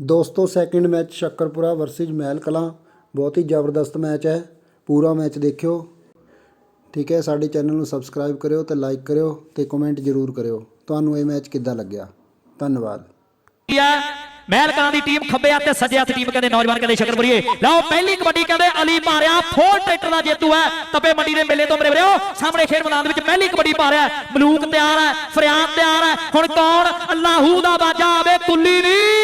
ਦੋਸਤੋ second match Shakkarpura versus Mahil Kalan. ਬਹੁਤ ਹੀ ਜ਼ਬਰਦਸਤ ਮੈਚ ਹੈ। ਪੂਰਾ ਮੈਚ ਦੇਖਿਓ। ਠੀਕ ਹੈ, ਸਾਡੇ ਚੈਨਲ ਨੂੰ ਸਬਸਕ੍ਰਾਈਬ ਕਰਿਓ ਤੇ ਲਾਈਕ ਕਰਿਓ ਤੇ ਕਮੈਂਟ ਜ਼ਰੂਰ ਕਰਿਓ। ਤੁਹਾਨੂੰ ਇਹ ਮੈਚ ਕਿੱਦਾਂ ਲੱਗਿਆ? ਧੰਨਵਾਦ। ਕੀ ਹੈ ਦੀ ਟੀਮ ਖੱਬੇ ਹੱਥ ਤੇ ਸੱਜੇ ਹੱਥ ਟੀਮ ਕਹਿੰਦੇ ਨੌਜਵਾਨ ਕਹਿੰਦੇ ਸ਼ਕਰਪੁਰੀਏ। ਲਓ, ਪਹਿਲੀ ਕਬੱਡੀ ਕਹਿੰਦੇ ਅਲੀ ਮਾਰਿਆ। ਫੋਰ ਟਰੈਕਟਰ ਦਾ ਜੇਤੂ ਹੈ। ਤਪੇ ਮੰਡੀ ਦੇ ਮੇਲੇ ਤੋਂ ਮੇਰੇ ਵੀਰੋ ਸਾਹਮਣੇ ਖੇਡ ਮੈਦਾਨ ਦੇ ਵਿੱਚ ਪਹਿਲੀ ਕਬੱਡੀ ਪਾ ਰਿਹਾ ਮਲੂਕ ਤਿਆਰ ਹੈ, ਫਰਿਆਦ ਤਿਆਰ ਹੈ। ਹੁਣ ਕੌਣ? ਅੱਲਾਹੂ ਦਾ ਬਾਜਾ ਆਵੇ, ਕੁੱਲੀ ਨਹੀਂ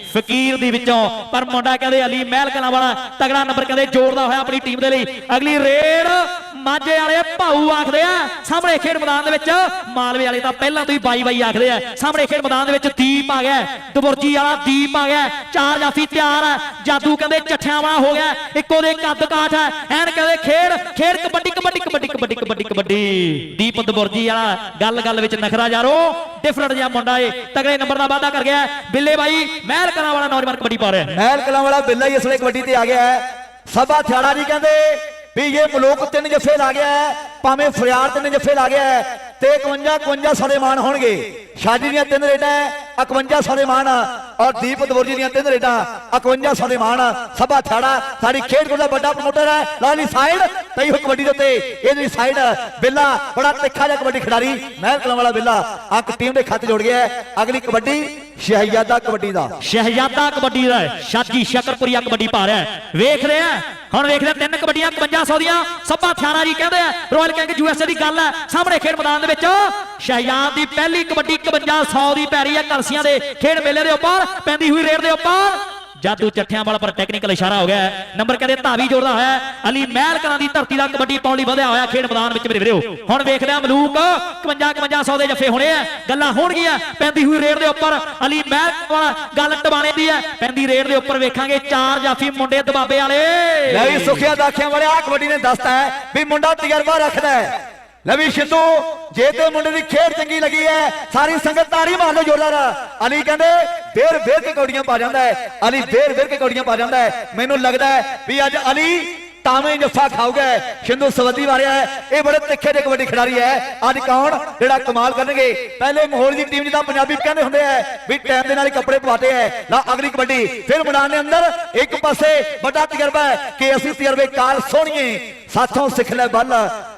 ਫਕੀਰ ਦੀ ਵਿੱਚੋਂ। ਪਰ ਮੁੰਡਾ ਕਹਿੰਦੇ ਅਲੀ ਮਹਿਲ ਕਲਾਂ ਵਾਲਾ ਤਗੜਾ ਨੰਬਰ ਕਹਿੰਦੇ ਜੋੜਦਾ ਹੋਇਆ ਆਪਣੀ ਟੀਮ ਦੇ ਲਈ। ਅਗਲੀ ਰੇਡ ਮਾਝੇ ਵਾਲੇ ਭਾਊ ਆਖਦੇ ਆ। ਸਾਹਮਣੇ ਖੇਡ ਮੈਦਾਨ ਦੇ ਵਿੱਚ ਮਾਲਵੇ ਵਾਲੇ ਤਾਂ ਪਹਿਲਾਂ ਤੋਂ ਹੀ ਬਾਈ ਬਾਈ ਆਖਦੇ ਆ। ਸਾਹਮਣੇ ਖੇਡ ਮੈਦਾਨ ਦੇ ਵਿੱਚ ਦੀਪ ਆ ਗਿਆ। ਦਬੁਰਜੀ ਵਾਲਾ ਦੀਪ ਆ ਗਿਆ। ਚਾਰ ਜਾਫੀ ਤਿਆਰ ਆ। ਜਾਦੂ ਕਹਿੰਦੇ ਚੱਠਿਆਂ ਵਾਲਾ ਹੋ ਗਿਆ। ਇੱਕੋ ਦੇ ਕੱਦ ਕਾਠ ਹੈ ਐਨ ਕਹਿੰਦੇ ਖੇਡ ਖੇਡ ਕਬੱਡੀ ਕਬੱਡੀ ਕਬੱਡੀ ਕਬੱਡੀ ਕਬੱਡੀ ਕਬੱਡੀ। ਦੀਪ ਦਬੁਰਜੀ ਵਾਲਾ ਗੱਲ ਗੱਲ ਵਿੱਚ ਨਖਰਾ ਯਾਰੋ ਡਿਫਰੈਂਟ ਜਿਹਾ ਮੁੰਡਾ ਏ। ਤਗੜੇ ਨੰਬਰ ਦਾ ਵਾਅਦਾ ਕਰ ਗਿਆ। ਬਿੱਲੇ ਬਾਈ, ਮਹਿਲ ਕਲਾਂ ਵਾਲਾ ਨੌਜਵਾਨ ਕਬੱਡੀ ਪਾ ਰਿਹਾ ਮਹਿਲ ਕਲਾਂ ਵਾਲਾ ਬਿੱਲਾ ਹੀ ਇਸ ਵੇਲੇ ਕਬੱਡੀ ਤੇ ਆ ਗਿਆ ਹੈ। ਸਭਾ ਥਿਆੜਾ ਜੀ ਕਹਿੰਦੇ ਵੀ ਇਹ ਮਲੋਕ ਤਿੰਨ ਜੱਫੇ ਲਾ ਗਿਆ ਹੈ, ਭਾਵੇਂ ਫਰਿਆਦ ਤਿੰਨ ਜੱਫੇ ਲਾ ਗਿਆ ਹੈ, ਤੇ 51 51 ਸਾਰੇ ਮਾਨ ਹੋਣਗੇ। ਸ਼ਾਦੀ ਦੀਆਂ ਤਿੰਨ ਰੇਡਾਂ 51 ਸਾਰੇ ਮਾਨ ਔਰ ਦੀਪ ਦਵਰਜੀ ਦੀਆਂ ਤਿੰਨ ਰੇਡਾਂ 51 ਸਾਰੇ ਮਾਨ ਸਭਾ ਥਿਆੜਾ, ਸਾਡੀ ਖੇਡ ਕੋਲ ਦਾ ਵੱਡਾ ਪ੍ਰਮੋਟਰ ਹੈ ਲਾਲੀ ਸਾਈਡ ਤਈ ਹੋ ਕਬੱਡੀ ਦੇ ਉੱਤੇ। ਇਹਦੀ ਸਾਈਡ ਬਿੱਲਾ, ਬੜਾ ਤਿੱਖਾ ਜਿਹਾ ਕਬੱਡੀ ਖਿਡਾਰੀ, ਮਹਿਲ ਕਲਾਂ ਵਾਲਾ ਬਿੱਲਾ ਅੰਕ ਟੀਮ ਦੇ ਖਾਤੇ ਜੁੜ ਗਿਆ ਹੈ। ਅਗਲੀ ਕਬੱਡੀ ਸ਼ਹਿਜ਼ਾਦਾ ਕਬੱਡੀ ਦਾ। ਸ਼ਹਿਜ਼ਾਦਾ ਕਬੱਡੀ ਦਾ ਸ਼ਾਜੀ ਸ਼ਕਰਪੁਰੀਆ ਕਬੱਡੀ ਪਾ ਰਿਹਾ ਹੈ। ਵੇਖ ਰਹੇ ਹੁਣ ਵੇਖਦੇ ਆ ਤਿੰਨ ਕਬੱਡੀਆਂ 5500 ਦੀਆਂ। ਸੱਭਾ ਥਿਆਰਾ ਜੀ ਕਹਿੰਦੇ ਆ। ਰਾਇਲ ਕਿੰਗ ਯੂਐਸਏ ਦੀ ਗੱਲ ਹੈ। ਸਾਹਮਣੇ ਖੇਡ ਮੈਦਾਨ ਦੇ ਵਿੱਚ ਸ਼ਹਿਜ਼ਾਦ ਦੀ ਪਹਿਲੀ ਕਬੱਡੀ 5500 ਦੀ ਪੈ ਰਹੀ ਹੈ। ਕਲਸੀਆਂ ਦੇ ਖੇਡ ਮੇਲੇ ਦੇ ਉੱਪਰ, ਪੈਂਦੀ ਹੋਈ ਰੇਡ ਦੇ ਉੱਪਰ। ਜਾਦੂ ਚੱਠਿਆਂ ਵਾਲਾ ਪਰ ਟੈਕਨੀਕਲ ਇਸ਼ਾਰਾ ਹੋ ਗਿਆ ਨੰਬਰ ਕਹਿੰਦੇ ਧਾਵੀ ਜੋੜਦਾ ਹੋਇਆ ਅਲੀ ਮਹਿਲ ਕਲਾਂ ਦੀ ਧਰਤੀ ਦਾ ਕਬੱਡੀ ਪਾਉਣ ਲਈ ਵਧਿਆ ਹੋਇਆ ਖੇਡ ਮੈਦਾਨ ਵਿੱਚ ਮੇਰੇ ਵੀਰੋ, ਹੁਣ ਵੇਖਦੇ ਆ ਮਲੂਕ 55 5500 ਦੇ ਜੱਫੇ ਹੋਣੇ ਆ। ਗੱਲਾਂ ਹੋਣਗੀਆਂ, ਪੈਂਦੀ ਹੋਈ ਰੇਡ ਦੇ ਉੱਪਰ ਅਲੀ ਮਹਿਲ ਵਾਲਾ ਗੱਲ ਟਬਾਣੇ ਦੀ ਹੈ। ਪੈਂਦੀ ਰੇਡ ਦੇ ਉੱਪਰ ਵੇਖਾਂਗੇ ਚਾਰ ਜਾਫੀ ਮੁੰਡੇ ਦਬਾਬੇ ਵਾਲੇ। ਲੈ ਵੀ ਸੁਖਿਆ ਦਾਖਿਆਂ ਵਾਲੇ ਆ ਕਬੱਡੀ ਨੇ ਦੱਸਤਾ ਹੈ ਵੀ ਮੁੰਡਾ ਤਜਰਬਾ ਰੱਖਦਾ ਹੈ। ਲੈ ਸਿੱਧੂ ਜੇ ਤੇ ਮੁੰਡੇ ਦੀ ਖੇਡ ਚੰਗੀ ਲੱਗੀ ਹੈ, ਸਾਰੀ ਸੰਗਤ ਤਾੜੀ ਮਾਰ ਲਓ ਜ਼ੋਰਦਾਰ। ਅਲੀ ਕਹਿੰਦੇ ਫੇਰ ਫੇਰ ਕੇ ਕੌਡੀਆਂ ਪਾ ਜਾਂਦਾ ਹੈ। ਅਲੀ ਫੇਰ ਫੇਰ ਕੇ ਕੌਡੀਆਂ ਪਾ ਜਾਂਦਾ ਹੈ। ਮੈਨੂੰ ਲੱਗਦਾ ਹੈ ਵੀ ਅੱਜ ਅਲੀ ਤਾਵੇਂ ਜੱਫਾ ਖਾਊਗਾ। ਸ਼ਿੰਦੂ ਸਵੱਦੀ ਵਾਰਿਆ ਹੈ। ਇਹ ਬੜੇ ਤਿੱਖੇ ਦੇ ਕਬੱਡੀ ਖਿਡਾਰੀ ਹੈ। ਅੱਜ ਕੌਣ? ਜਿਹੜਾ ਕਮਾਲ ਕਰਨਗੇ। ਪਹਿਲੇ ਮਾਹੌਲ ਦੀ ਟੀਮ ਜਿੱਦਾਂ ਪੰਜਾਬੀ ਕਹਿੰਦੇ ਹੁੰਦੇ ਆ ਵੀ ਟਾਈਮ ਦੇ ਨਾਲ ਹੀ ਕੱਪੜੇ ਪਵਾਤੇ ਹੈ। ਲਾ ਅਗਲੀ ਕਬੱਡੀ। ਫਿਰ ਮੈਦਾਨ ਦੇ ਅੰਦਰ ਇੱਕ ਪਾਸੇ ਵੱਡਾ ਤਜਰਬਾ ਹੈ ਕਿ ਅਸੀਂ ਤਜਰਬੇਕਾਰ ਸੋਹਣੀਏ। ਸਾਥੋਂ ਸਿੱਖ ਲੈ ਬੱਲ।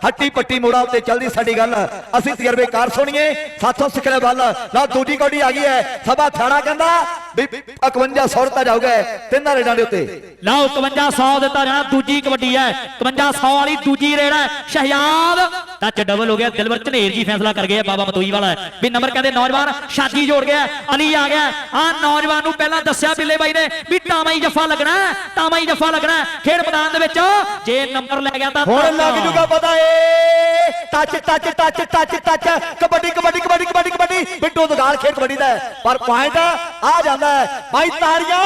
ਹੱਟੀ ਪੱਟੀ ਮੋੜਾ ਉੱਤੇ ਚੱਲਦੀ ਸਾਡੀ ਗੱਲ। ਅਸੀਂ ਤਜਰਬੇਕਾਰ ਸੋਹਣੀਏ ਸਾਥੋਂ ਸਿੱਖ ਲੈ ਬੱਲ। ਨਾ ਦੂਜੀ ਕਬੱਡੀ ਆ ਗਈ ਹੈ। ਸਭਾ ਥਾਣਾ ਕਹਿੰਦਾ ਵੀ 51 ਰੁਪਏ ਜਾਊਗਾ ਤਿੰਨਾਂ ਰੇਡਾਂ ਦੇ ਉੱਤੇ। ਲਓ 5500 ਦਿੱਤਾ ਜਾਣਾ ਦੂਜੀ ਕਬੱਡੀ ਹੈ। 5500 ਵਾਲੀ ਦੂਜੀ ਰੇਡ ਹੈ। ਸ਼ਹਿਜ਼ਾਦ ਟੱਚ ਡਬਲ ਹੋ ਗਿਆ। ਦਿਲਵਰ ਝਨੇਰ ਜੀ ਫੈਸਲਾ ਕਰ ਗਏ ਬਾਬਾ ਮਤੋਈ ਵਾਲਾ ਵੀ ਨੰਬਰ ਕਹਿੰਦੇ ਨੌਜਵਾਨ ਸ਼ਾਜੀ ਜੋੜ ਗਿਆ ਅਲੀ ਆ ਗਿਆ ਆ ਨੌਜਵਾਨ ਨੂੰ ਪਹਿਲਾਂ ਦੱਸਿਆ ਬਿੱਲੇ ਬਾਈ ਨੇ ਵੀ ਟਾਵਾਂ ਹੀ ਜੱਫਾ ਲੱਗਣਾ ਹੈ, ਟਾਵਾਂ ਹੀ ਜੱਫਾ ਲੱਗਣਾ ਖੇਡ ਮੈਦਾਨ ਦੇ ਵਿੱਚ ਜੇ ਨੰਬਰ ਲੈ ਗਿਆ ਤਾਂ ਹੁਣ ਲੱਗ ਜੂਗਾ ਪਤਾ ਏ touch touch touch touch touch kabaddi kabaddi kabaddi kabaddi kabaddi Bittu Dagal ਖੇਡ ਕਬੱਡੀ ਦਾ। ਪਰ ਪੁਆਇੰਟ ਆ ਜਾਂਦਾ ਹੈ ਭਾਈ ਤਾੜੀਆਂ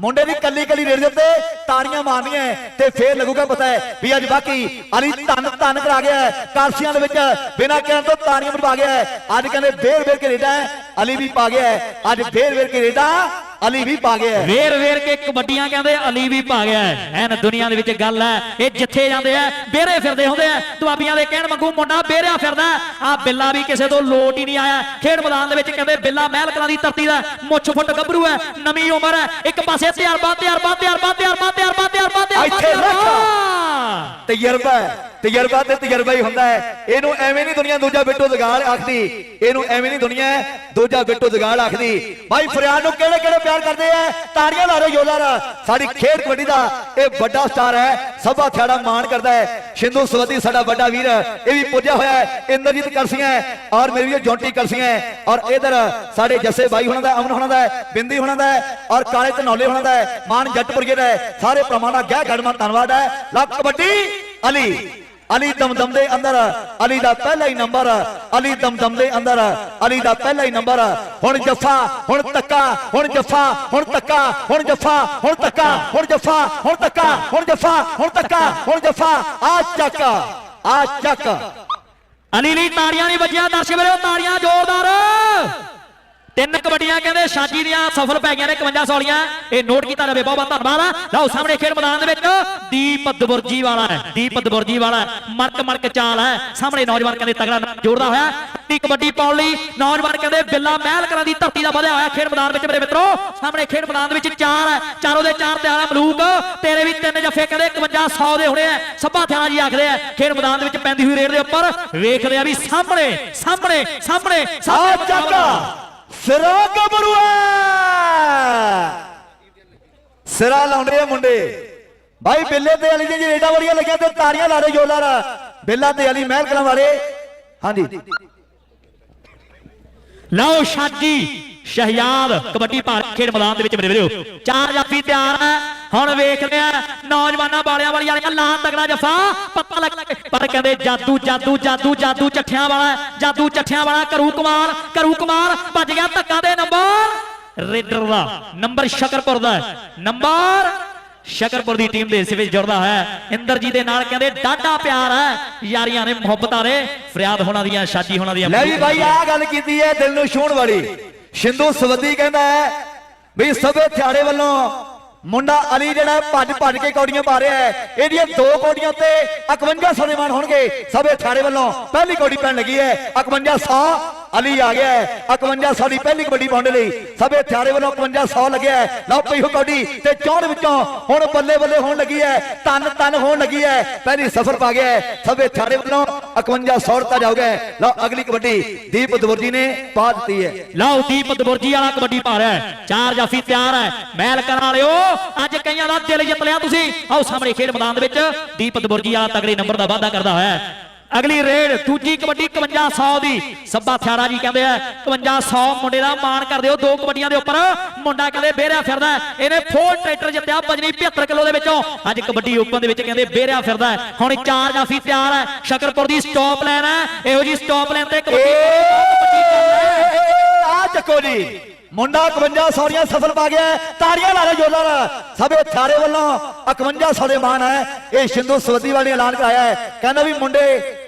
ਮੁੰਡੇ ਦੀ ਕੱਲੀ ਕੱਲੀ ਰੇਡ ਦੇ ਉੱਤੇ ਤਾੜੀਆਂ ਮਾਰਨੀਆਂ ਤੇ ਫੇਰ ਲੱਗੂਗਾ ਪਤਾ ਹੈ ਵੀ ਅੱਜ ਬਾਕੀ ਅਲੀ ਧੰਨ ਧੰਨ ਕਰਾ ਗਿਆ ਹੈ। ਕਾਰਸੀਆਂ ਦੇ ਵਿੱਚ ਬਿਨਾਂ ਕਹਿਣ ਤੋਂ ਤਾੜੀਆਂ ਮਰਵਾ ਗਿਆ ਹੈ। ਅੱਜ ਕਹਿੰਦੇ ਫੇਰ ਫੇਰ ਕੇ ਰੇਡਾ ਹੈ ਅਲੀ ਵੀ ਪਾ ਗਿਆ ਹੈ। ਅੱਜ ਫੇਰ ਫੇਰ ਕੇ ਰੇਡਾ ਅਲੀ ਵੀ ਪਾ ਗਿਆ। ਵੇਰ ਵੇਰ ਕੇ ਕਬੱਡੀਆਂ ਕਹਿੰਦੇ ਅਲੀ ਵੀ ਪਾ ਗਿਆ। ਐਨ ਦੁਨੀਆ ਦੇ ਵਿੱਚ ਗੱਲ ਹੈ ਇਹ ਜਿੱਥੇ ਜਾਂਦੇ ਆ ਬੇਰੇ ਫਿਰਦੇ ਹੁੰਦੇ ਆ ਦੁਆਬੀਆਂ ਦੇ ਕਹਿਣ ਵਾਂਗੂ ਮੁੰਡਾ ਬੇਰਿਆ ਫਿਰਦਾ ਆ ਬਿੱਲਾ ਵੀ ਕਿਸੇ ਤੋਂ ਲੋਟ ਹੀ ਨਹੀਂ ਆਇਆ ਖੇਡ ਮੈਦਾਨ ਦੇ ਵਿੱਚ ਕਹਿੰਦੇ ਬਿੱਲਾ ਮਹਿਲ ਕਲਾਂ ਦੀ ਧਰਤੀ ਦਾ ਮੁੱਛ ਫੁੱਟ ਗੱਭਰੂ ਹੈ ਨਵੀਂ ਉਮਰ ਹੈ ਇੱਕ ਪਾਸੇ ਤਜਰਬਾ ਤਜਰਬਾ ਤਜਰਬਾ ਤਜਰਬਾ ਤਜਰਬਾ ਤਜਰਬਾ ਤਜਰਬਾ ਇੱਥੇ। ਤਜਰਬਾ ਹੈ। ਤਜਰਬਾ ਤੇ ਤਜਰਬਾ ਹੀ ਹੁੰਦਾ ਹੈ। ਇਹਨੂੰ ਐਵੇਂ ਨਹੀਂ ਦੁਨੀਆ ਦੂਜਾ ਬਿੱਟੂ ਜਗਾਲ ਆਖਦੀ। ਇਹਨੂੰ ਐਵੇਂ ਨਹੀਂ ਦੁਨੀਆ ਦੂਜਾ ਬਿੱਟੂ ਜਗਾਲ ਆਖਦੀ। ਭਾਈ ਫਰਿਆਦ ਨੂੰ ਕਿਹੜੇ ਕਿਹੜੇ ਪਿਆਰ ਕਰਦੇ ਆ? ਤਾੜੀਆਂ ਲਾ ਰਹੇ ਯੋਧਾਰ ਸਾਡੀ ਖੇਡ ਕਬੱਡੀ ਦਾ ਇਹ ਵੱਡਾ ਸਟਾਰ ਹੈ। ਸਭਾ ਥਿਆੜਾ ਮਾਣ ਕਰਦਾ ਹੈ। ਸ਼ਿੰਦੂ ਸਵਦੀ ਸਾਡਾ ਵੱਡਾ ਵੀਰ ਇਹ ਵੀ ਪੁੱਜਿਆ ਹੋਇਆ ਹੈ। ਇੰਦਰਜੀਤ ਕਲਸੀਆਂ ਔਰ ਮੇਰੀ ਵੀ ਜੌਂਟੀ ਕਲਸੀਆਂ ਔਰ ਇਧਰ ਸਾਡੇ ਜੱਸੇ ਬਾਈ ਹੁਣਾਂ ਦਾ, ਅਮਨ ਹੁਣਾਂ ਦਾ ਬਿੰਦੀ ਹੁਣਾਂ ਦਾ ਔਰ ਕਾਲੇ ਧਨੌਲੇ ਹੁਣਾਂ ਦਾ ਹੈ। ਮਾਨ ਜੱਟਪੁਰਗੇ ਦਾ ਹੈ। ਸਾਰੇ ਪ੍ਰਮਾਣਾ ਦਾ ਗਹਿ ਗੜਮਾ ਧੰਨਵਾਦ ਹੈ। ਲੱਖ ਕਬੱਡੀ ਅਲੀ। ਅਲੀ ਦਮਦਮ ਦੇ ਅੰਦਰ, ਅਲੀ ਦਾ ਪਹਿਲਾ ਹੀ ਨੰਬਰ, ਅਲੀ ਦਮਦਮ ਦੇ ਅੰਦਰ, ਅਲੀ ਦਾ ਪਹਿਲਾ ਹੀ ਨੰਬਰ। ਹੁਣ ਜੱਫਾ, ਹੁਣ ਤੱਕਾ ਹੁਣ ਜੱਫਾ, ਹੁਣ ਤੱਕਾ ਹੁਣ ਜੱਫਾ, ਹੁਣ ਤੱਕਾ ਹੁਣ ਜੱਫਾ, ਹੁਣ ਤੱਕਾ ਹੁਣ ਜੱਫਾ, ਹੁਣ ਤੱਕਾ ਹੁਣ ਜੱਫਾ। ਆ ਚੱਕ ਆ ਚੱਕ। ਅਲੀ ਲਈ ਤਾੜੀਆਂ ਨਹੀਂ ਵੱਜੀਆਂ, ਦਰਸ਼ਕ ਵੀਰੋ, ਤਾੜੀਆਂ ਜ਼ੋਰਦਾਰ। ਤਿੰਨ ਕਬੱਡੀਆਂ ਕਹਿੰਦੇ ਸ਼ਾਜੀ ਦੀਆਂ ਸਫਲ ਪੈ ਗਈਆਂ ਨੇ 51 ਸੌਲੀਆਂ ਇਹ ਨੋਟ ਕੀਤਾ ਜਾਵੇ, ਬਹੁਤ ਬਹੁਤ ਧੰਨਵਾਦ ਲਓ, ਸਾਹਮਣੇ ਖੇਡ ਮੈਦਾਨ ਦੇ ਵਿੱਚ ਦੀਪ ਦਬੁਰਜੀ ਵਾਲਾ ਹੈ ਦੀਪ ਦਬੁਰਜੀ ਵਾਲਾ ਮਰਕ ਮਰਕ ਚਾਲ ਹੈ। ਸਾਹਮਣੇ ਨੌਜਵਾਨ ਕਹਿੰਦੇ ਤਗੜਾ ਜੋੜਦਾ ਹੋਇਆ ਟੀ ਕਬੱਡੀ ਪਾਉਣ ਲਈ ਨੌਜਵਾਨ ਕਹਿੰਦੇ ਬਿੱਲਾ ਮਹਿਲ ਕਰਾਂ ਦੀ ਧਰਤੀ ਦਾ ਵਧਿਆ ਹੋਇਆ ਖੇਡ ਮੈਦਾਨ ਵਿੱਚ ਮੇਰੇ ਮਿੱਤਰੋ। ਸਾਹਮਣੇ ਖੇਡ ਮੈਦਾਨ ਦੇ ਵਿੱਚ ਚਾਰ ਹੈ, ਚਾਰੋਂ ਦੇ ਚਾਰ ਤਿਆਰ ਹੈ ਮਲੂਕ। ਤੇਰੇ ਵੀ ਤਿੰਨ ਜੱਫੇ ਕਹਿੰਦੇ 51 100 ਦੇ ਹੋਣੇ ਆ, ਸੱਭਾ ਥਾਣਾ ਜੀ ਆਖਦੇ ਆ। ਖੇਡ ਮੈਦਾਨ ਦੇ ਵਿੱਚ ਪੈਂਦੀ ਹੋਈ ਰੇਡ ਦੇ ਉੱਪਰ ਵੇਖਦੇ ਆ ਵੀ ਸਾਹਮਣੇ ਸਾਹਮਣੇ ਸਾਹਮਣੇ ਆ ਸਾਹਮਣੇ ਚੱਕਾ। ਸਿਰਾ ਗੱਭਰੂ ਹੈ ਸਿਰਾ ਲਾਉਂਦੇ ਆ ਮੁੰਡੇ। ਭਾਈ ਬਿੱਲੇ ਤੇ ਅਲੀ ਜੀ ਰੇਡਾ ਬੜੀਆਂ ਲੱਗਿਆ ਤੇ ਤਾੜੀਆਂ ਲਾ ਰਹੇ ਜੋਲਾਰ ਬਿੱਲਾ ਤੇ ਅਲੀ ਮਹਿਲ ਕਲਾਂ ਵਾਲੇ। ਹਾਂਜੀ। ਲਓ ਸ਼ਾਜੀ ਸ਼ਹਿਜ਼ਾਦ, ਕਬੱਡੀ ਭਾਰਤ ਖੇਡ ਮੈਦਾਨ ਦੇ ਵਿੱਚ ਮੇਰੇ ਵੀਰੋ, ਚਾਰ ਜਾਫੀ ਤਿਆਰ ਹੈ ਹੁਣ ਵੇਖਦੇ ਆ, ਨੌਜਵਾਨਾਂ ਵਾਲਿਆਂ ਵਾਲੀ ਵਾਲੀਆਂ ਲਾਂ ਤਗੜਾ ਜਫਾ। ਪਤਾ ਲੱਗ ਪਰ ਕਹਿੰਦੇ ਜਾਦੂ ਜਾਦੂ ਜਾਦੂ ਜਾਦੂ ਚੱਠਿਆਂ ਵਾਲਾ ਜਾਦੂ ਚੱਠਿਆਂ ਵਾਲਾ ਕਰੂ ਕੁਮਾਰ, ਕਰੂ ਕਮਾਲ ਭੱਜ ਗਿਆ ਧੱਕਾ ਦੇ ਨੰਬਰ। ਰੇਡਰ ਦਾ ਨੰਬਰ ਸ਼ਕਰਪੁਰ ਦਾ ਨੰਬਰ ਸ਼ਕਰਪੁਰ ਦੀ ਟੀਮ ਦੇ ਹਿੱਸੇ ਵਿੱਚ ਜੁੜਦਾ ਹੈ। ਇੰਦਰ ਜੀ ਦੇ ਨਾਲ ਕਹਿੰਦੇ ਡਾਢਾ ਪਿਆਰ ਹੈ। ਯਾਰੀਆਂ ਨੇ ਮੁਹੱਬਤਾਂ ਨੇ ਫਰਿਆਦ ਹੋਣਾ ਦੀਆਂ, ਸ਼ਾਦੀ ਹੋਣਾ ਦੀਆਂ। ਲੈ ਵੀ ਭਾਈ ਆਹ ਗੱਲ ਕੀਤੀ ਹੈ ਦਿਲ ਨੂੰ ਛੂਹਣ ਵਾਲੀ। ਸ਼ਿੰਦੂ ਸਵੱਦੀ ਕਹਿੰਦਾ ਹੈ ਵੀ ਸਭੇ ਥਿਆੜੇ ਵੱਲੋਂ ਮੁੰਡਾ ਅਲੀ ਜਿਹੜਾ ਭੱਜ ਭੱਜ ਕੇ ਕੌਡੀਆਂ ਪਾ ਰਿਹਾ ਹੈ। ਇਹਦੀਆਂ ਦੋ ਕੌਡੀਆਂ ਤੇ 51 ਸੌ ਦੇ ਮਾਨ ਹੋਣਗੇ। ਸਭੇ ਥਿਆੜੇ ਵੱਲੋਂ ਪਹਿਲੀ ਕੌਡੀ ਪੈਣ ਲੱਗੀ ਹੈ। 51 ਸੌ ਅਲੀ ਆ ਗਿਆ ਹੈ। 51 ਸੌ ਦੀ ਪਹਿਲੀ ਕਬੱਡੀ ਪਾਉਣ ਲਈ ਸਭੇ ਥਿਆੜੇ ਵੱਲੋਂ 51 ਸੌ ਲੱਗਿਆ ਹੈ। ਲਓ ਪਈ ਹੋ ਕੌਡੀ ਤੇ ਚੌੜ ਵਿੱਚੋਂ ਹੁਣ ਬੱਲੇ ਬੱਲੇ ਹੋਣ ਲੱਗੀ ਹੈ। ਤਨ ਤਨ ਹੋਣ ਲੱਗੀ ਹੈ। ਪਹਿਲੀ ਸਫਰ ਪਾ ਗਿਆ ਹੈ। ਸਭੇ ਥਿਆੜੇ ਵੱਲੋਂ 51 ਸੌ ਦਿੱਤਾ ਜਾਊਗਾ ਲਓ ਅਗਲੀ ਕਬੱਡੀ ਦੀਪ ਦਵਰਜੀ ਨੇ ਪਾ ਦਿੱਤੀ ਹੈ। ਲਓ ਦੀਪ ਦਬੁਰਜੀ ਵਾਲਾ ਕਬੱਡੀ ਪਾ ਰਿਹਾ ਚਾਰ ਜਾਫੀ ਤਿਆਰ ਹੈ। ਮਹਿਲ ਕਰਨ ਵਾਲਿਓ, ਅੱਜ ਕਈਆਂ ਦਾ ਦਿਲ ਜਿੱਤ ਲਿਆ ਤੁਸੀਂ। ਆਓ ਸਾਹਮਣੇ ਖੇਡ ਮੈਦਾਨ ਦੇ ਵਿੱਚ ਦੀਪ ਦਬੁਰਜੀ ਵਾਲਾ ਤਗੜੇ ਨੰਬਰ ਦਾ ਵਾਅਦਾ ਕਰਦਾ ਹੋਇਆ ਹੈ। ਅਗਲੀ ਰੇਡ ਦੂਜੀ ਕਬੱਡੀ 5100 ਦੀ। ਸੱਬਾ ਥਿਆਰਾ ਜੀ ਕਹਿੰਦੇ ਆ 5100 ਮੁੰਡੇ ਦਾ ਮਾਣ ਕਰਦੇ ਹੋ ਦੋ ਕਬੱਡੀਆਂ ਦੇ ਉੱਪਰ। ਮੁੰਡਾ ਕਹਿੰਦੇ ਬੇਰਿਆ ਫਿਰਦਾ। ਇਹਨੇ ਫੋਰ ਟਰੈਕਟਰ ਜਿੱਤਿਆ ਬਜਨੀ 75 ਕਿਲੋ ਦੇ ਵਿੱਚੋਂ। ਅੱਜ ਕਬੱਡੀ ਓਪਨ ਦੇ ਵਿੱਚ ਕਹਿੰਦੇ ਬੇਰਿਆ ਫਿਰਦਾ। ਹੁਣ ਚਾਰ ਜਾਫੀ ਤਿਆਰ ਹੈ ਸ਼ਕਰਪੁਰ ਦੀ ਸਟਾਪ ਲਾਈਨ ਹੈ। ਇਹੋ ਜੀ ਸਟਾਪ ਲਾਈਨ ਤੇ ਕਬੱਡੀ ਆ ਚੱਕੋ ਜੀ। ਮੁੰਡਾ 51 ਸੌਰੀਆਂ ਸਫਲ ਪਾ ਗਿਆ। ਤਾੜੀਆਂ ਲਾ ਰਹੇ ਜੋਲਾਰ ਸਭੇ ਥਾਰੇ ਵੱਲੋਂ 51 ਸੌ ਦੇ ਮਾਨ ਹੈ। ਇਹ ਸਿੰਧੂ ਸਵਦੀ ਵਾਲੀ ਐਲਾਨ ਕਰਾਇਆ ਹੈ। ਕਹਿੰਦਾ ਵੀ ਮੁੰਡੇ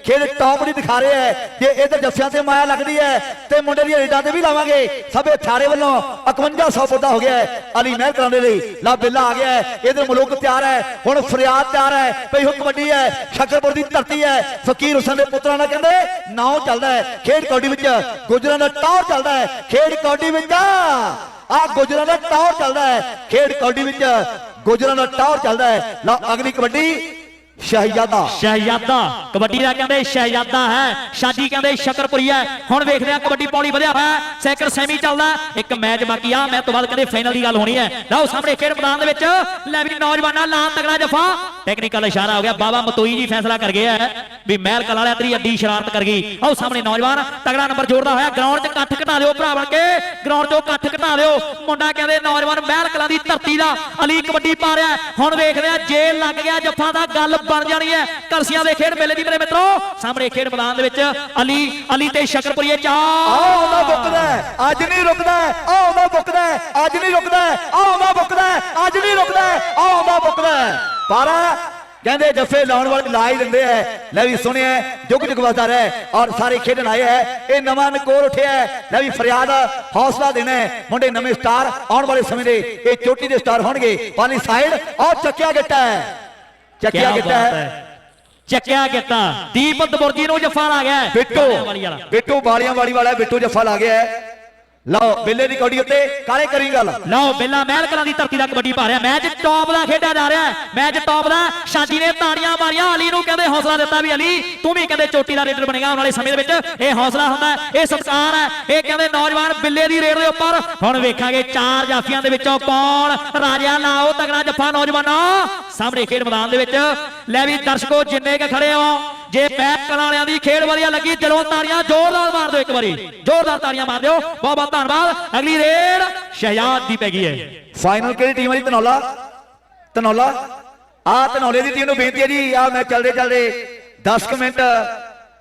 ਖੇਡ ਟੌਪ ਦੀ ਦਿਖਾ ਰਹੇ ਹੈ, ਜੇ ਇਧਰ ਜੱਫਿਆਂ ਤੇ ਮਾਇਆ ਲੱਗਦੀ ਹੈ, ਤੇ ਮੁੰਡੇ ਦੀ ਰੇਡਾਂ ਤੇ ਵੀ ਲਾਵਾਂਗੇ। ਸਭੇ ਥਾਰੇ ਵੱਲੋਂ 51 ਸੌ ਹੋ ਗਿਆ ਹੈ, ਅਲੀ ਮਹਿਲ ਕਰਾਉਣ ਲਈ ਲਾ ਬਿੱਲਾ ਆ ਗਿਆ ਹੈ, ਇਧਰ ਮਲੂਕ ਤਿਆਰ ਹੈ, ਹੁਣ ਫਰਿਆਦ ਤਿਆਰ ਹੈ ਭਈ ਹੁਕਮ ਵੱਡੀ ਹੈ, ਸ਼ਕਰਪੁਰ ਦੀ ਧਰਤੀ ਹੈ, ਫਕੀਰ ਹੁਸਨ ਦੇ ਪੁੱਤਰਾਂ ਨਾਲ ਕਹਿੰਦੇ, ਨਾਉ ਚੱਲਦਾ ਹੈ, ਖੇਡ ਕੌਡੀ ਵਿੱਚ ਗੁਜਰਾਂ ਦਾ ਟੌਰ ਚੱਲਦਾ ਹੈ, ਖੇਡ ਕੌਡੀ ਵਿੱਚ ਆ ਗੁਜਰਾਂ ਦਾ ਟੌਰ ਚੱਲਦਾ ਹੈ, ਖੇਡ ਕੌਡੀ ਵਿੱਚ ਗੁਜਰਾਂ ਦਾ ਟੌਰ ਚੱਲਦਾ ਹੈ। ਲਓ, ਅਗਲੀ ਕਬੱਡੀ। ਸ਼ਹਿਜ਼ਾਦਾ। ਸ਼ਹਿਜ਼ਾਦਾ। ਕਬੱਡੀ ਦਾ ਕਹਿੰਦੇ ਸ਼ਹਿਜ਼ਾਦਾ ਹੈ। ਸ਼ਾਦੀ ਕਹਿੰਦੇ ਸ਼ਕਰਪੁਰੀ ਹੈ। ਹੁਣ ਵੇਖਦੇ ਆ ਕਬੱਡੀ ਪੌੜੀ ਵਧਿਆ ਹੋਇਆ ਸੈਕਰ ਸੈਮੀ ਚੱਲਦਾ ਇੱਕ ਮੈਚ ਬਾਕੀ ਆ। ਮੈਂ ਤੋਂ ਬਾਅਦ ਕਹਿੰਦੇ ਫਾਈਨਲ ਦੀ ਗੱਲ ਹੋਣੀ ਹੈ। ਲਓ ਸਾਹਮਣੇ ਖੇਡ ਮੈਦਾਨ ਦੇ ਵਿੱਚ ਲੈ ਵੀ ਨੌਜਵਾਨਾਂ ਲਾਂ ਤਗੜਾ ਜਫਾ। ਟੈਕਨੀਕਲ ਇਸ਼ਾਰਾ ਹੋ ਗਿਆ। ਬਾਬਾ ਮਤੋਈ ਜੀ ਫੈਸਲਾ ਕਰ ਗਿਆ ਵੀ ਮਹਿਲ ਕਲਾ ਵਾਲਿਆਂ ਤੇਰੀ ਅੱਡੀ ਸ਼ਰਾਰਤ ਕਰ ਗਈ। ਆਓ ਸਾਹਮਣੇ ਨੌਜਵਾਨ ਤਗੜਾ ਨੰਬਰ ਜੋੜਦਾ ਹੋਇਆ। ਗਰਾਊਂਡ 'ਚ ਇਕੱਠ ਘਟਾ ਦਿਓ ਭਰਾ ਬਣ ਕੇ। ਗਰਾਊਂਡ 'ਚੋਂ ਇਕੱਠ ਘਟਾ ਦਿਓ ਮੁੰਡਾ ਕਹਿੰਦੇ ਨੌਜਵਾਨ ਮਹਿਲ ਕਲਾ ਦੀ ਧਰਤੀ ਦਾ ਅਲੀ ਕਬੱਡੀ ਪਾ ਰਿਹਾ ਹੁਣ ਵੇਖਦੇ ਆ ਜੇ ਲੱਗ ਗਿਆ ਜੱਫਾ ਦਾ ਗੱਲ ਬਣ ਜਾਣੀ ਹੈ। ਕਲਸੀਆਂ ਦੇ ਖੇਡ ਮੇਲੇ ਦੀ ਮੇਰੇ ਮਿੱਤਰੋ ਸਾਹਮਣੇ ਖੇਡ ਮੈਦਾਨ ਦੇ ਵਿੱਚ ਅਲੀ ਅਲੀ ਤੇ ਸ਼ਕਰਪੁਰੀਏ ਆ ਆਉਂਦਾ ਬੁੱਕਦਾ ਅੱਜ ਨਹੀਂ ਰੁਕਦਾ ਹੈ, ਆਉਂਦਾ ਬੁੱਕਦਾ ਅੱਜ ਨਹੀਂ ਰੁਕਦਾ ਆਉਂਦਾ ਬੁੱਕਦਾ ਅੱਜ ਨਹੀਂ ਰੁਕਦਾ ਆਉਂਦਾ ਬੁੱਕਦਾ ਪਰ ਕਹਿੰਦੇ ਜੱਫੇ ਲਾਉਣ ਵਾਲੇ ਲਾ ਹੀ ਦਿੰਦੇ ਐ ਲੈ ਵੀ ਸੁਣਿਆ ਜੁਗ ਜੁਗ ਵਸਦਾ ਰਹਿ ਔਰ ਸਾਰੇ ਖੇਡਣ ਆਏ ਹੈ। ਇਹ ਨਵਾਂ ਨਕੋਰ ਉੱਠਿਆ। ਲੈ ਵੀ ਫਰਿਆਦ ਹੌਸਲਾ ਦੇਣਾ। ਮੁੰਡੇ ਨਵੇਂ ਸਟਾਰ ਆਉਣ ਵਾਲੇ ਸਮੇਂ ਦੇ ਇਹ ਚੋਟੀ ਦੇ ਸਟਾਰ ਹੋਣਗੇ। ਪਾਲੀ ਸਾਈਡ ਔਰ ਚੱਕਿਆ ਗਿੱਟਾ ਹੈ। ਚੱਕਿਆ ਕਿਆ ਗਿੱਟਾ ਚੱਕਿਆ ਕੀਤਾ ਦੀਪ ਦਬੁਰਜੀ ਨੂੰ ਜਫਾ ਲਾ ਗਿਆ ਬਿੱਟੂ ਬਿੱਟੂ ਬਾਲੀਆਂ ਵਾਲੀ ਵਾਲਾ ਬਿੱਟੂ ਜੱਫਾ ਲਾ ਗਿਆ ਲਓ, ਬਿੱਲੇ ਦੀ ਕੌਡੀ ਉੱਤੇ ਕਾਲੇ ਕਰੀ ਗੱਲ। ਲਓ, ਬਿੱਲਾ ਮਹਿਲ ਕਲਾਂ ਦੀ ਧਰਤੀ ਦਾ ਕਬੱਡੀ ਪਾ ਰਿਹਾ ਮੈਚ ਟੌਪ ਦਾ ਖੇਡਿਆ ਜਾ ਰਿਹਾ। ਮੈਚ ਟੌਪ ਦਾ। ਸ਼ਾਜੀ ਨੇ ਤਾੜੀਆਂ ਮਾਰੀਆਂ। ਅਲੀ ਨੂੰ ਕਹਿੰਦੇ ਹੌਸਲਾ ਦਿੱਤਾ ਵੀ ਅਲੀ, ਤੂੰ ਵੀ ਕਹਿੰਦੇ ਚੋਟੀ ਦਾ ਰੇਡਰ ਬਣੇਗਾ। ਆਉਣ ਵਾਲੇ ਸਮੇਂ ਦੇ ਵਿੱਚ ਇਹ ਹੌਸਲਾ ਹੁੰਦਾ ਇਹ ਸਤਿਕਾਰ ਹੈ। ਇਹ ਕਹਿੰਦੇ ਨੌਜਵਾਨ ਬਿੱਲੇ ਦੀ ਰੇਡ ਦੇ ਉੱਪਰ। ਹੁਣ ਵੇਖਾਂਗੇ ਚਾਰ ਜਾਫੀਆਂ ਦੇ ਵਿੱਚੋਂ ਕੌਣ ਰਾਜਾ ਲਾਓ ਤਗੜਾ ਜੱਫਾ ਨੌਜਵਾਨਾਂ ਸਾਹਮਣੇ ਖੇਡ ਮੈਦਾਨ ਦੇ ਵਿੱਚ। ਲੈ ਵੀ ਦਰਸ਼ਕੋ, ਜਿੰਨੇ ਕ ਖੜੇ ਹੋ ਜੇ ਪੈਕ ਕਲਾਂ ਵਾਲਿਆਂ ਦੀ ਖੇਡ ਵਧੀਆ ਲੱਗੀ, ਦਿਲੋਂ ਤਾੜੀਆਂ ਜ਼ੋਰਦਾਰ ਮਾਰ ਦਿਓ ਇੱਕ ਵਾਰੀ। ਜ਼ੋਰਦਾਰ ਤਾੜੀਆਂ ਮਾਰ ਦਿਓ। ਬਹੁਤ ਬਹੁਤ ਧੰਨਵਾਦ। ਅਗਲੀ ਰੇਡ ਸ਼ਹਿਜ਼ਾਦ ਦੀ ਪੈ ਗਈ ਹੈ। ਫਾਈਨਲ ਕਿਹੜੀ ਟੀਮ ਹੈ ਜੀ ਧਨੌਲਾ। ਆ ਧਨੌਲੇ ਦੀ ਟੀਮ ਨੂੰ ਬੇਨਤੀ ਹੈ ਜੀ, ਆ ਮੈਂ ਚੱਲਦੇ ਚੱਲਦੇ 10 ਮਿੰਟ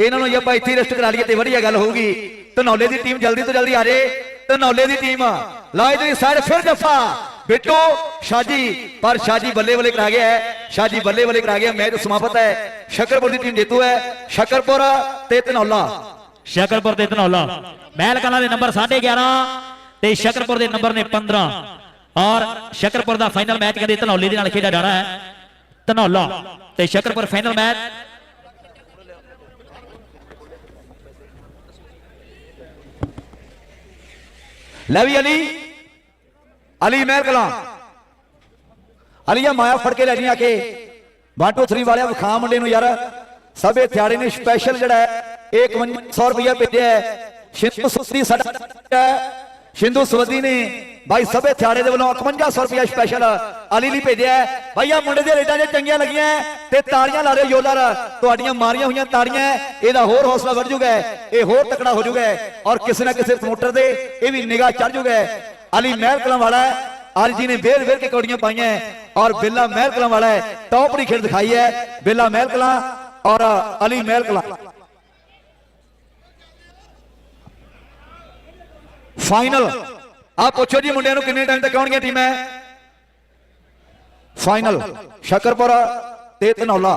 ਇਹਨਾਂ ਨੂੰ ਜੇ ਆਪਾਂ ਇੱਥੇ ਰੈਸਟ ਕਰਾ ਲਈਏ ਤੇ ਵਧੀਆ ਗੱਲ ਹੋਊਗੀ। ਧਨੌਲੇ ਦੀ ਟੀਮ ਜਲਦੀ ਤੋਂ ਜਲਦੀ ਆ ਜੇ। ਧਨੌਲੇ ਦੀ ਟੀਮ ਲਾ ਇਧਰ ਸਾਈਡ ਫਿਰ ਜੱਫਾ। ਬਿੱਟੂ ਸ਼ਾਜੀ ਪਰ ਸ਼ਾਜੀ ਬੱਲੇ ਬੱਲੇ ਕਰਾ ਗਿਆ ਹੈ ਸ਼ਾਜੀ ਬੱਲੇ ਬੱਲੇ ਕਰਾ ਗਿਆ ਮੈਚ ਸਮਾਪਤ ਹੈ ਸ਼ਕਰਪੁਰ ਦੀ ਟੀਮ ਜੇਤੂ ਹੈ ਸ਼ਕਰਪੁਰ ਤੇ ਧਨੌਲਾ ਸ਼ਕਲਪੁਰ ਦੇ ਧਨੌਲਾ ਮਹਿਲ ਕਲਾਂ ਦੇ ਨੰਬਰ 11.5 ਤੇ ਸ਼ਕਰਪੁਰ ਦੇ ਨੰਬਰ ਨੇ 15 ਔਰ ਸ਼ਕਰਪੁਰ ਦਾ ਫਾਈਨਲ ਮੈਚ ਕਹਿੰਦੇ ਧਨੌਲੇ ਦੇ ਨਾਲ ਖੇਡਿਆ ਜਾਣਾ ਹੈ ਧਨੌਲਾ ਤੇ ਸ਼ਕਰਪੁਰ ਫਾਈਨਲ ਮੈਚ ਲੈ ਵੀ ਅਲੀ ਅਲੀ ਮਹਿਰ ਕਲਾਂ। ਅਲੀਆ ਮਾਇਆ ਫੜ ਕੇ ਲੈ ਜੀ ਆ ਕੇ। 1 2 3 ਵਾਲਿਆ ਵਿਖਾ ਮੁੰਡੇ ਨੂੰ ਯਾਰ। ਸਭੇ ਥਿਆੜੇ ਨੇ ਸਪੈਸ਼ਲ ਜਿਹੜਾ ਹੈ 5100 ਰੁਪਇਆ ਭੇਜਿਆ ਹੈ। ਸ਼ਿੰਦੂ ਸੁਸਤੀ ਸਾਡਾ ਸ਼ਿੰਦੂ ਸਵਦੀ ਨੇ। ਭਾਈ ਸਭੇ ਥਿਆੜੇ ਦੇ ਵੱਲੋਂ 5100 ਰੁਪਇਆ ਸਪੈਸ਼ਲ ਅਲੀ ਲਈ ਭੇਜਿਆ ਹੈ। ਮੁੰਡੇ ਦੇ ਰੇਟਾਂ ਜੇ ਚੰਗੀਆਂ ਲੱਗੀਆਂ ਤੇ ਤਾੜੀਆਂ ਲਾ ਰਹੇ ਯੋਲਰ ਤੁਹਾਡੀਆਂ ਮਾਰੀਆਂ ਹੋਈਆਂ ਤਾੜੀਆਂ ਇਹਦਾ ਹੋਰ ਹੌਸਲਾ ਵੱਧ ਜੂਗਾ ਇਹ ਹੋਰ ਤਕੜਾ ਹੋ ਜੂਗਾ ਔਰ ਕਿਸੇ ਨਾ ਕਿਸੇ ਪ੍ਰਮੋਟਰ ਦੇ ਇਹ ਵੀ ਨਿਗਾਹ ਚੜ ਜੂਗਾ ਅਲੀ ਮਹਿਲ ਕਲਾਂ ਵਾਲਾ ਹੈ ਅੱਜ ਜੀ ਨੇ ਵੇਰ ਵੇਰ ਕੇ ਕੌੜੀਆਂ ਪਾਈਆਂ ਹੈ ਔਰ ਬਿੱਲਾ ਮਹਿਲ ਕਲਾਂ ਵਾਲਾ ਹੈ, ਟੌਪ ਦੀ ਖੇਡ ਦਿਖਾਈ ਹੈ, ਬਿੱਲਾ ਮਹਿਲ ਕਲਾਂ ਔਰ ਅਲੀ ਮਹਿਲ ਕਲਾਂ। ਫਾਈਨਲ ਆ ਪੁੱਛੋ ਜੀ ਮੁੰਡਿਆਂ ਨੂੰ ਕਿੰਨੇ ਟਾਈਮ ਤੱਕ ਆਉਣਗੀਆਂ ਟੀਮਾਂ ਫਾਈਨਲ ਸ਼ਕਰਪੁਰ ਤੇ ਧਨੌਲਾ।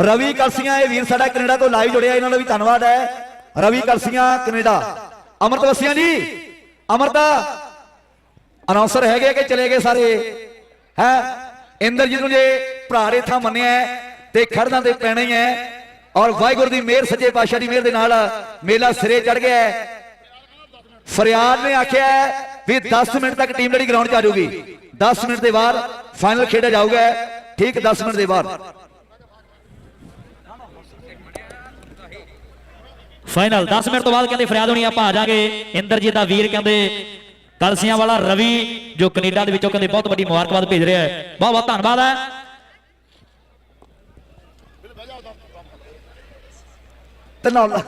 ਰਵੀ ਕਲਸੀਆਂ, ਇਹ ਵੀਰ ਸਾਡਾ ਕੈਨੇਡਾ ਤੋਂ ਲਾਈਵ ਜੁੜਿਆ, ਇਹਨਾਂ ਦਾ ਵੀ ਧੰਨਵਾਦ ਹੈ। ਰਵੀ ਕਲਸੀਆਂ, ਕੈਨੇਡਾ। ਅਮਰਤ ਵਸੀਆਂ ਜੀ ਅਮਰਤਾ ਅਨਾਉਂਸਰ ਹੈਗੇ ਕਿ ਚਲੇ ਗਏ ਸਾਰੇ। ਹੈ? ਇੰਦਰਜੀਤ ਨੂੰ ਜੇ ਭਰਾ ਥਾਂ ਮੰਨਿਆ ਤੇ ਖੜਨਾ ਤੇ ਪੈਣਾ ਹੀ ਹੈ। ਔਰ ਵਾਹਿਗੁਰੂ ਦੀ ਮਿਹਰ, ਸੱਚੇ ਪਾਤਸ਼ਾਹ ਦੀ ਮਿਹਰ ਦੇ ਨਾਲ ਮੇਲਾ ਸਿਰੇ ਚੜ ਗਿਆ ਹੈ। ਫਰਿਆਦ ਨੇ ਆਖਿਆ ਵੀ 10 ਮਿੰਟ ਤੱਕ ਟੀਮ ਜਿਹੜੀ ਗਰਾਊਂਡ 'ਚ ਆ ਜਾਊਗੀ। 10 ਮਿੰਟ ਦੇ ਬਾਅਦ ਫਾਈਨਲ ਖੇਡਿਆ ਜਾਊਗਾ ਠੀਕ 10 ਮਿੰਟ ਦੇ ਬਾਅਦ। ਫਾਈਨਲ 10 ਮਿੰਟ ਤੋਂ ਬਾਅਦ ਕਹਿੰਦੇ ਫਰਿਆਦ ਹੋਣੀ, ਆਪਾਂ ਆ ਜਾਾਂਗੇ। ਇੰਦਰਜੀਤ ਦਾ ਵੀਰ ਕਹਿੰਦੇ ਕਲਸੀਆਂ ਵਾਲਾ ਰਵੀ, ਜੋ ਕੈਨੇਡਾ ਦੇ ਵਿੱਚੋਂ ਕਹਿੰਦੇ ਬਹੁਤ ਵੱਡੀ ਮੁਬਾਰਕਬਾਦ ਭੇਜ ਰਿਹਾ ਹੈ। ਬਹੁਤ ਬਹੁਤ ਧੰਨਵਾਦ ਹੈ। ਧਨੌਲਾ